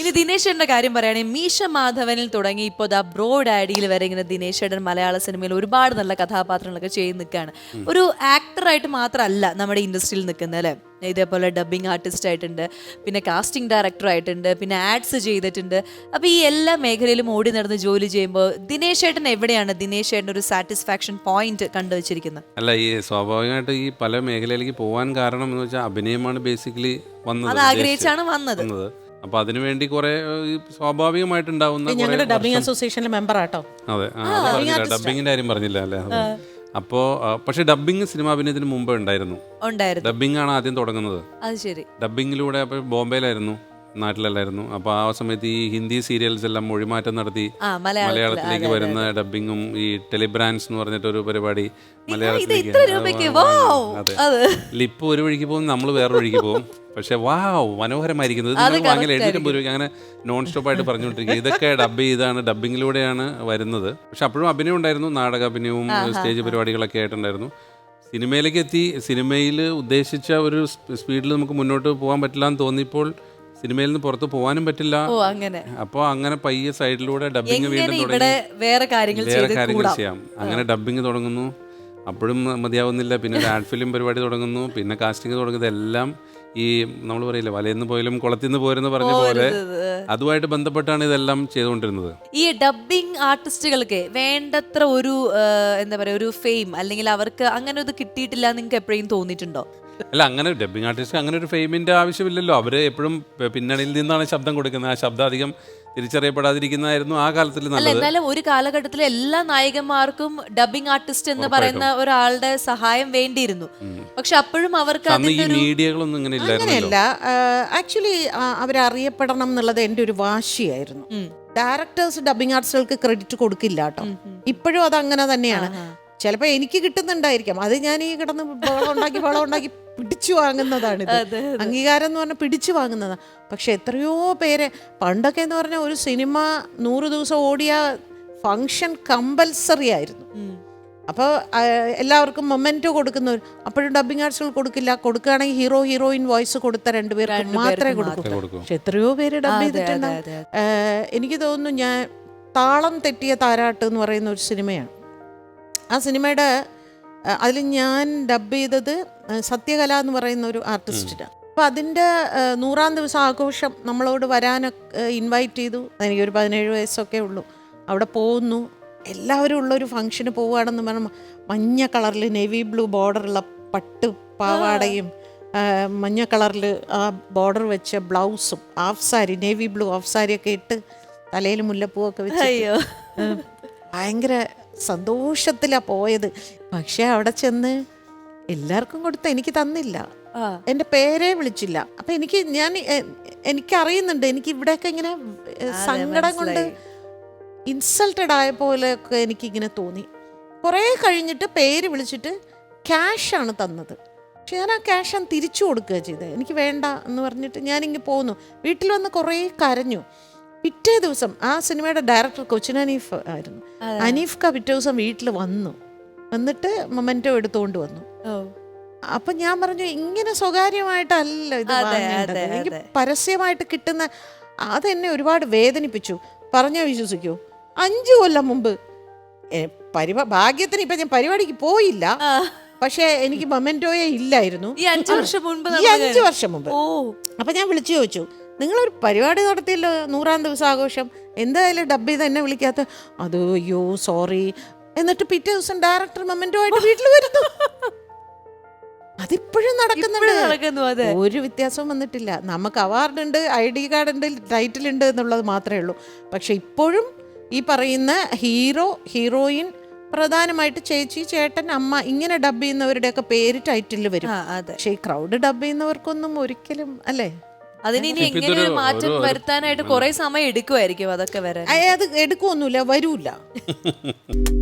ഇനി ദിനേശേട്ടന്റെ കാര്യം പറയുകയാണെങ്കിൽ മീഷ മാധവനിൽ തുടങ്ങി ഇപ്പോൾ ദ ബ്രോ ഡാഡിയിൽ വരെ ഇങ്ങനെ ദിനേശേട്ടൻ മലയാള സിനിമയിൽ ഒരുപാട് നല്ല കഥാപാത്രങ്ങളൊക്കെ ചെയ്ത് നിൽക്കുകയാണ്. ഒരു ആക്ടറായിട്ട് മാത്രമല്ല നമ്മുടെ ഇൻഡസ്ട്രിയിൽ നിൽക്കുന്നത് അല്ലേ? ഇതേപോലെ ഡബിങ് ആർട്ടിസ്റ്റ് ആയിട്ടുണ്ട് പിന്നെ കാസ്റ്റിംഗ് ഡയറക്ടർ ആയിട്ടുണ്ട് പിന്നെ ആഡ്സ് ചെയ്തിട്ടുണ്ട്. അപ്പോൾ ഈ എല്ലാ മേഖലയിലും ഓടി നടന്ന് ജോലി ചെയ്യുമ്പോൾ ദിനേശ് ഏട്ടൻ എവിടെയാണ്? ദിനേശ് ഏട്ടൻ ഒരു സാറ്റിസ്ഫാക്ഷൻ പോയിന്റ് കണ്ടുവച്ചിരിക്കുന്നത് അല്ല ഈ സ്വാഭാവികമായിട്ട് ഈ പല മേഖലയിലേക്ക് പോകാൻ കാരണം എന്ന് വെച്ചാൽ അഭിനയമാണ് ബേസിക്കലി വന്നത്. അത് ആഗ്രഹിച്ചാണ് വന്നത്. അപ്പൊ അതിനുവേണ്ടി കുറെ സ്വാഭാവികമായിട്ട് സ്വാഭാവികമായിട്ടുണ്ടാവുന്ന ഞങ്ങളുടെ ഡബിങ് അസോസിയേഷനിലെ മെമ്പർ ആട്ടോ അതെ ഡബ്ബിങ്ങിന്റെ ഡബിങ്ങിന്റെ കാര്യം പറഞ്ഞില്ല അല്ലേ? അപ്പോ പക്ഷെ ഡബിങ് സിനിമാഭിനയത്തിന് മുമ്പ് ഉണ്ടായിരുന്നു. ഡബിങ് ആണ് ആദ്യം തുടങ്ങുന്നത്. ഡബിങ്ങിലൂടെ ബോംബെയിലായിരുന്നു. നാട്ടിലല്ലായിരുന്നു. അപ്പോൾ ആ സമയത്ത് ഈ ഹിന്ദി സീരിയൽസ് എല്ലാം മൊഴിമാറ്റം നടത്തി മലയാളത്തിലേക്ക് വരുന്ന ഡബിങ്ങും ഈ ടെലിബ്രാൻസ് എന്ന് പറഞ്ഞിട്ട് ഒരു പരിപാടി മലയാളത്തിലേക്ക് അതെ. ലിപ്പ് ഒരു വഴിക്ക് പോകും നമ്മൾ വേറെ വഴിക്ക് പോകും. പക്ഷെ വാവ് മനോഹരമായിരിക്കുന്നത്. വാങ്ങിയാൽ എഴുന്നൂറ്റമ്പത് രൂപയ്ക്ക് അങ്ങനെ നോൺ സ്റ്റോപ്പ് ആയിട്ട് പറഞ്ഞുകൊണ്ടിരിക്കുക. ഇതൊക്കെ ഡബ് ചെയ്താണ് ഡബിങ്ങിലൂടെയാണ് വരുന്നത്. പക്ഷെ അപ്പോഴും അഭിനയം ഉണ്ടായിരുന്നു. നാടക അഭിനയവും സ്റ്റേജ് പരിപാടികളൊക്കെ ആയിട്ടുണ്ടായിരുന്നു. സിനിമയിലേക്ക് എത്തി സിനിമയിൽ ഉദ്ദേശിച്ച ഒരു സ്പീഡിൽ നമുക്ക് മുന്നോട്ട് പോകാൻ പറ്റില്ല എന്ന് തോന്നിയപ്പോൾ സിനിമയിൽ നിന്ന് പുറത്ത് പോകാനും പറ്റില്ല. ഓ അങ്ങനെ. അപ്പോൾ അങ്ങനെ പയ്യെ സൈഡിലൂടെ ഡബിങ് വീണ്ടും ഇവിടെ വേറെ കാര്യങ്ങൾ വേറെ കാര്യങ്ങൾ ചെയ്യാം. അങ്ങനെ ഡബിങ് തുടങ്ങുന്നു. അപ്പോഴും മതിയാവുന്നില്ല. പിന്നെ ഒരു ആഡ് ഫിലിം പരിപാടി തുടങ്ങുന്നു. പിന്നെ കാസ്റ്റിംഗ് തുടങ്ങുന്നത് എല്ലാം ഈ നമ്മൾ പറയില്ല വലയെന്ന് പോയാലും കുളത്തിന്ന് പോരെന്ന് പറഞ്ഞ പോലെ അതുമായിട്ട് ബന്ധപ്പെട്ടാണ് ഇതെല്ലാം ചെയ്തുകൊണ്ടിരുന്നത്. ഈ ഡബിങ് ആർട്ടിസ്റ്റുകൾക്ക് വേണ്ടത്ര ഒരു എന്താ പറയാ ഒരു ഫെയിം അല്ലെങ്കിൽ അവർക്ക് അങ്ങനെ ഇത് കിട്ടിയിട്ടില്ല നിങ്ങൾക്ക് എപ്പോഴും തോന്നിയിട്ടുണ്ടോ? അല്ല അങ്ങനെ ഡബ്ബിംഗ് ആർട്ടിസ്റ്റ് അങ്ങനെ ഒരു ഫെയിമിന്റെ ആവശ്യമില്ലല്ലോ. അവർ എപ്പോഴും പിന്നണിയിൽ നിന്നാണ് ശബ്ദം കൊടുക്കുന്നത്. ആ ശബ്ദം അധികം തിരിച്ചറിയപ്പെടാതിരിക്കുന്നതായിരുന്നു ആ കാലത്തിൽ എന്നാലും ഒരു കാലഘട്ടത്തിൽ എല്ലാ നായകന്മാർക്കും ഡബിങ് ആർട്ടിസ്റ്റ് എന്ന് പറയുന്ന ഒരാളുടെ സഹായം വേണ്ടിയിരുന്നു. പക്ഷെ അപ്പോഴും അവർക്ക് മീഡിയകളൊന്നും ഇങ്ങനെ അങ്ങനെയല്ല. ആക്ച്വലി അവരറിയപ്പെടണം എന്നുള്ളത് എന്റെ ഒരു വാശിയായിരുന്നു. ഡയറക്ടേഴ്സ് ഡബിങ് ആർട്ടിസ്റ്റുകൾക്ക് ക്രെഡിറ്റ് കൊടുക്കില്ല കേട്ടോ ഇപ്പോഴും അത് അങ്ങനെ തന്നെയാണ് ചിലപ്പോൾ എനിക്ക് കിട്ടുന്നുണ്ടായിരിക്കാം. അത് ഞാൻ ഈ കിടന്ന് ബഹളം ഉണ്ടാക്കി ബഹളം ഉണ്ടാക്കി പിടിച്ചു വാങ്ങുന്നതാണ് ഇത്. അംഗീകാരം എന്ന് പറഞ്ഞാൽ പിടിച്ചു വാങ്ങുന്നതാണ് പക്ഷെ എത്രയോ പേരെ പണ്ടൊക്കെ എന്ന് പറഞ്ഞാൽ ഒരു സിനിമ നൂറ് ദിവസം ഓടിയ ഫങ്ഷൻ കമ്പൽസറി ആയിരുന്നു. അപ്പോൾ എല്ലാവർക്കും മൊമെന്റോ കൊടുക്കുന്നവർ അപ്പോഴും ഡബിങ് ആർട്സുകൾ കൊടുക്കില്ല. കൊടുക്കുകയാണെങ്കിൽ ഹീറോ ഹീറോയിൻ വോയിസ് കൊടുത്ത രണ്ടുപേർക്ക് മാത്രമേ കൊടുക്കൂ. പക്ഷെ എത്രയോ പേര് ഡബ് ഏഹ് എനിക്ക് തോന്നുന്നു ഞാൻ താളം തെറ്റിയ താരാട്ട് എന്ന് പറയുന്ന ഒരു സിനിമയാണ്. ആ സിനിമയുടെ അതിൽ ഞാൻ ഡബ് ചെയ്തത് സത്യകല എന്ന് പറയുന്ന ഒരു ആർട്ടിസ്റ്റിനാണ് അപ്പോൾ അതിന്റെ നൂറാം ദിവസം ആഘോഷം നമ്മളോട് വരാനൊക്കെ ഇൻവൈറ്റ് ചെയ്തു. എനിക്കൊരു പതിനേഴ് വയസ്സൊക്കെ ഉള്ളൂ. അവിടെ പോകുന്നു. എല്ലാവരും ഉള്ളൊരു ഫംഗ്ഷന് പോവുകയാണെന്ന് പറഞ്ഞാൽ മഞ്ഞ കളറിൽ നേവി ബ്ലൂ ബോർഡറുള്ള പട്ട് പാവാടയും മഞ്ഞ കളറിൽ ആ ബോർഡർ വെച്ച ബ്ലൗസും half sari navy blue half സാരിയൊക്കെ ഇട്ട് തലയിൽ മുല്ലപ്പൂവൊക്കെ വെച്ച് അയ്യോ. ഭയങ്കര സന്തോഷത്തിലാണ് പോയത്. പക്ഷേ അവിടെ ചെന്ന് എല്ലാവർക്കും കൊടുത്ത എനിക്ക് തന്നില്ല. എന്റെ എന്റെ പേരെ വിളിച്ചില്ല. അപ്പം എനിക്ക് ഞാൻ എനിക്കറിയുന്നുണ്ട് എനിക്ക് ഇവിടെയൊക്കെ ഇങ്ങനെ സങ്കടം കൊണ്ട് ഇൻസൾട്ടഡ് ആയ പോലെയൊക്കെ എനിക്കിങ്ങനെ തോന്നി. കുറേ കഴിഞ്ഞിട്ട് പേര് വിളിച്ചിട്ട് ക്യാഷാണ് തന്നത്. പക്ഷെ ഞാൻ ആ ക്യാഷ് ഞാൻ തിരിച്ചു കൊടുക്കുക ചെയ്തത് എനിക്ക് വേണ്ട എന്ന് പറഞ്ഞിട്ട് ഞാനിങ്ങ് പോന്നു. വീട്ടിൽ വന്ന് കുറേ കരഞ്ഞു. പിറ്റേ ദിവസം ആ സിനിമയുടെ ഡയറക്ടർ കൊച്ചിൻ അനീഫ് ആയിരുന്നു. അനീഫ് ക പിറ്റേ ദിവസം വീട്ടിൽ വന്നു. വന്നിട്ട് മൊമെന്റോ എടുത്തുകൊണ്ട് വന്നു. അപ്പൊ ഞാൻ പറഞ്ഞു ഇങ്ങനെ സ്വകാര്യമായിട്ടല്ല ഇത് വാങ്ങേണ്ടത്. എനിക്ക് പരസ്യമായിട്ട് കിട്ടുന്ന അതെന്നെ ഒരുപാട് വേദനിപ്പിച്ചു. പറഞ്ഞാൽ വിശ്വസിക്കൂ. അഞ്ചു കൊല്ലം മുമ്പ് എ, പരിപാ ഭാഗ്യത്തിന് ഇപ്പൊ ഞാൻ പരിപാടിക്ക് പോയില്ല. പക്ഷെ എനിക്ക് മൊമെന്റോയെ ഇല്ലായിരുന്നു. ഈ അഞ്ചു വർഷം മുൻപ് ഈ നടന്ന അഞ്ചു വർഷം മുമ്പ്. ഓ. അപ്പൊ ഞാൻ വിളിച്ചു ചോദിച്ചു നിങ്ങളൊരു പരിപാടി നടത്തിയല്ലോ നൂറാം ദിവസം ആഘോഷം എന്തായാലും ഡബ് ചെയ്ത് എന്നെ വിളിക്കാത്ത? അത് അയ്യോ സോറി. എന്നിട്ട് പിറ്റേ ദിവസം ഡയറക്ടർ മൊമെന്റോ ആയിട്ട് വീട്ടിൽ വരുന്നു. അതിപ്പോഴും നടക്കുന്നുണ്ട്. ഇപ്പോഴും നടക്കുന്നു അതെ. ഒരു വ്യത്യാസവും വന്നിട്ടില്ല. നമുക്ക് അവാർഡ് ഉണ്ട് ഐ ഡി കാർഡ് ഉണ്ട് ടൈറ്റിൽ ഉണ്ട് എന്നുള്ളത് മാത്രമേ ഉള്ളൂ. പക്ഷെ ഇപ്പോഴും ഈ പറയുന്ന ഹീറോ ഹീറോയിൻ പ്രധാനമായിട്ട് ചേച്ചി ചേട്ടൻ അമ്മ ഇങ്ങനെ ഡബ് ചെയ്യുന്നവരുടെയൊക്കെ പേര് ടൈറ്റിൽ വരും. പക്ഷേ ഈ ക്രൗഡ് ഡബ് ചെയ്യുന്നവർക്കൊന്നും ഒരിക്കലും അല്ലേ? അതിന് ഇനി എങ്ങനെ ഒരു മാറ്റം വരുത്താനായിട്ട് കുറെ സമയം എടുക്കുമായിരിക്കും അതൊക്കെ വരാൻ. അത് എടുക്കുമൊന്നുമില്ല വരൂല.